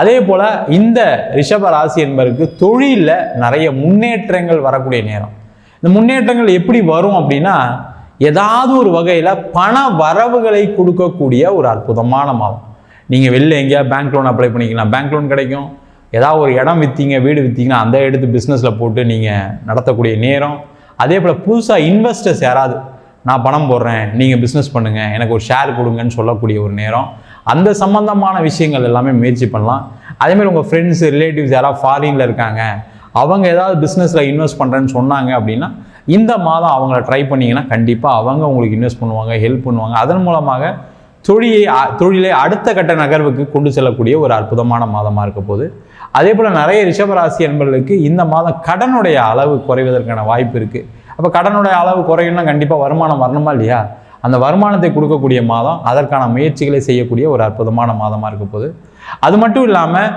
அதே போல் இந்த ரிஷப ராசி என்பதற்கு தொழிலில் நிறைய முன்னேற்றங்கள் வரக்கூடிய நேரம். இந்த முன்னேற்றங்கள் எப்படி வரும் அப்படின்னா ஏதாவது ஒரு வகையில் பண வரவுகளை கொடுக்கக்கூடிய ஒரு அற்புதமான மாதம். நீங்கள் வெளில எங்கேயா பேங்க் லோன் அப்ளை பண்ணிக்கலாம் பேங்க் லோன் கிடைக்கும். ஏதாவது ஒரு இடம் விற்றீங்க வீடு விற்றீங்கன்னா அந்த எடுத்து பிஸ்னஸில் போட்டு நீங்கள் நடத்தக்கூடிய நேரம். அதே போல் புதுசாக இன்வெஸ்டர்ஸ் யாராவது நான் பணம் போடுறேன் நீங்கள் பிஸ்னஸ் பண்ணுங்கள் எனக்கு ஒரு ஷேர் கொடுங்கன்னு சொல்லக்கூடிய ஒரு நேரம். அந்த சம்மந்தமான விஷயங்கள் எல்லாமே முயற்சி பண்ணலாம். அதேமாதிரி உங்கள் ஃப்ரெண்ட்ஸ் ரிலேட்டிவ்ஸ் யாராவது ஃபாரினில் இருக்காங்க அவங்க ஏதாவது பிஸ்னஸில் இன்வெஸ்ட் பண்ணுறேன்னு சொன்னாங்க அப்படின்னா இந்த மாதம் அவங்கள ட்ரை பண்ணிங்கன்னா கண்டிப்பாக அவங்க உங்களுக்கு இன்வெஸ்ட் பண்ணுவாங்க ஹெல்ப் பண்ணுவாங்க. அதன் மூலமாக தொழிலை தொழிலை அடுத்த கட்ட நகர்வுக்கு கொண்டு செல்லக்கூடிய ஒரு அற்புதமான மாதமாக இருக்க போது அதே போல் நிறைய ரிஷபராசி என்பர்களுக்கு இந்த மாதம் கடனுடைய அளவு குறைவதற்கான வாய்ப்பு இருக்குது அப்போ கடனுடைய அளவு குறையும்னா கண்டிப்பாக வருமானம் வரணுமா இல்லையா? அந்த வருமானத்தை கொடுக்கக்கூடிய மாதம் அதற்கான முயற்சிகளை செய்யக்கூடிய ஒரு அற்புதமான மாதமாக இருக்க போகுது. அது மட்டும் இல்லாமல்